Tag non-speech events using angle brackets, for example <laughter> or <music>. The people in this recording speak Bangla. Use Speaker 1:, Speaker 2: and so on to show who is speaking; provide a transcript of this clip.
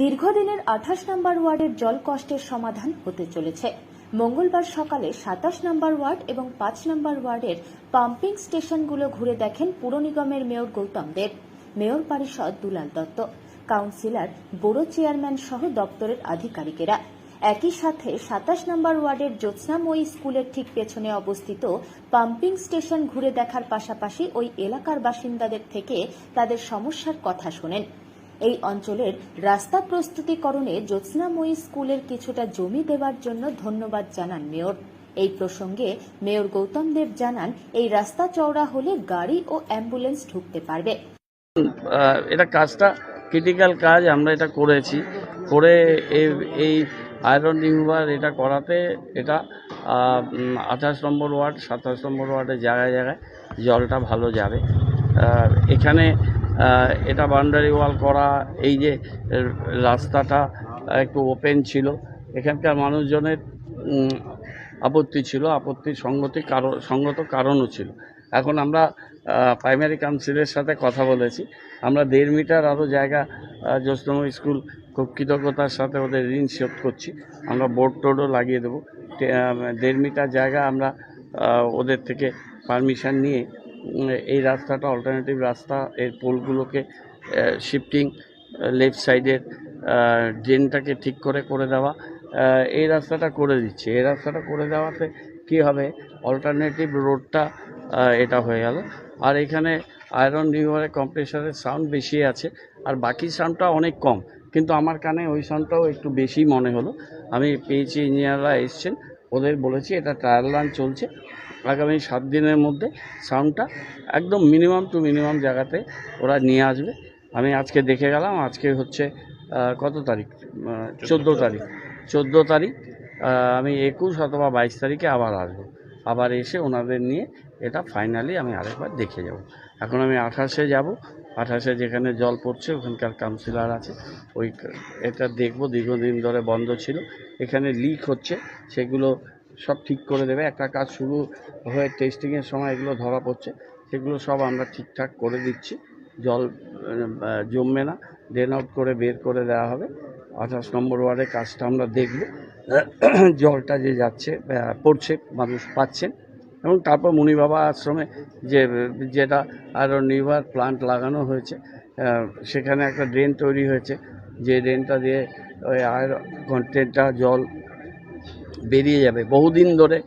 Speaker 1: দীর্ঘদিনের আঠাশ নম্বর ওয়ার্ডের জল কষ্টের সমাধান হতে চলেছে। মঙ্গলবার সকালে সাতাশ নম্বর ওয়ার্ড এবং পাঁচ নম্বর ওয়ার্ডের পাম্পিং স্টেশনগুলো ঘুরে দেখেন পুর নিগমের মেয়র গৌতম দেব। মেয়র পরিষদ দুলাল দত্ত। কাউন্সিলর বড় চেয়ারম্যান সহ দপ্তরের আধিকারিকেরা। একই সাথে সাতাশ নম্বর ওয়ার্ডের জ্যোৎস্নাময়ী স্কুলের ঠিক পেছনে অবস্থিত পাম্পিং স্টেশন ঘুরে দেখার পাশাপাশি ওই এলাকার বাসিন্দাদের থেকে তাদের সমস্যার কথা শোনেন। এই অঞ্চলের রাস্তা প্রস্তুতিকরণে জ্যোৎস্নাময়ী স্কুলের কিছুটা জমি দেওয়ার জন্য ধন্যবাদ জানান মেয়র। এই প্রসঙ্গে মেয়র গৌতম দেব জানান, এই রাস্তা চওড়া হলে গাড়ি ও অ্যাম্বুলেন্স ঢুকতে পারবে।
Speaker 2: এটা কাজটা ক্রিটিক্যাল কাজ, আমরা এটা করেছি। করে এই আয়রন রিমুভার এটা করাতে এটা আঠাশ নম্বর ওয়ার্ড, সাতাশ নম্বর ওয়ার্ডে জায়গায় জায়গায় জলটা ভালো যাবে। এখানে এটা বাউন্ডারি ওয়াল করা, এই যে রাস্তাটা একটু ওপেন ছিল। এখানকার মানুষজনের আপত্তি ছিল আপত্তির সঙ্গতি কারণ সঙ্গত কারণও ছিল। এখন আমরা প্রাইমারি কাউন্সিলের সাথে কথা বলেছি। আমরা দেড় মিটার আরও জায়গা জ্যোৎস্নম স্কুল খুব কৃতজ্ঞতার সাথে ওদের ঋণ শোধ করছি। আমরা বোর্ড টোর্ডও লাগিয়ে দেবো। দেড় মিটার জায়গা আমরা ওদের থেকে পারমিশন নিয়ে এই রাস্তাটা অল্টারনেটিভ রাস্তা এর পোলগুলোকে শিফটিং লেফট সাইডের ড্রেনটাকে ঠিক করে করে দেওয়া। এই রাস্তাটা করে দিচ্ছে। এই রাস্তাটা করে দেওয়াতে কী হবে? অল্টারনেটিভ রোডটা এটা হয়ে গেল। আর এখানে আয়রন রিভারের কম্প্রেসারের সাউন্ড বেশি আছে, আর বাকি সাউন্ডটা অনেক কম। কিন্তু আমার কানে ওই সাউন্ডটাও একটু বেশি মনে হলো। আমি পেয়েছি ইঞ্জিনিয়াররা এসছেন। ওদের বলেছি এটা ট্রায়াল রান চলছে। আগামী সাত দিনের মধ্যে সাউন্ডটা একদম মিনিমাম টু মিনিমাম জায়গাতে ওরা নিয়ে আসবে। আমি আজকে দেখে গেলাম, আজকে হচ্ছে কত তারিখ? চোদ্দ তারিখ। চোদ্দ তারিখ আমি একুশ অথবা বাইশ তারিখে আবার আসব। আবার এসে ওনাদের নিয়ে এটা ফাইনালি আমি আরেকবার দেখে যাব। এখন আমি আঠাশে যাব। আঠাশে যেখানে জল পড়ছে, ওখানকার কাউন্সিলার আছে। ওই এটা দেখব, দীর্ঘদিন ধরে বন্ধ ছিল। এখানে লিক হচ্ছে। সেগুলো সব ঠিক করে দেবে। একটা কাজ শুরু হয়ে টেস্টিংয়ের সময় এগুলো ধরা পড়ছে। সেগুলো সব আমরা ঠিকঠাক করে দিচ্ছি। জল জমবে না। ড্রেন আউট করে বের করে দেওয়া হবে। আঠাশ নম্বর ওয়ার্ডে কাজটা আমরা দেখব। <clears throat> জলটা যে যাচ্ছে পড়ছে, মানুষ পাচ্ছেন এবং তারপর মুনি বাবা আশ্রমে যে, যেটা আরও নির্ভার প্লান্ট লাগানো হয়েছে সেখানে একটা ড্রেন তৈরি হয়েছে। যে ড্রেনটা দিয়ে ওই আয়রন কন্টেন্টটা জল বেরিয়ে যাবে বহুদিন ধরে।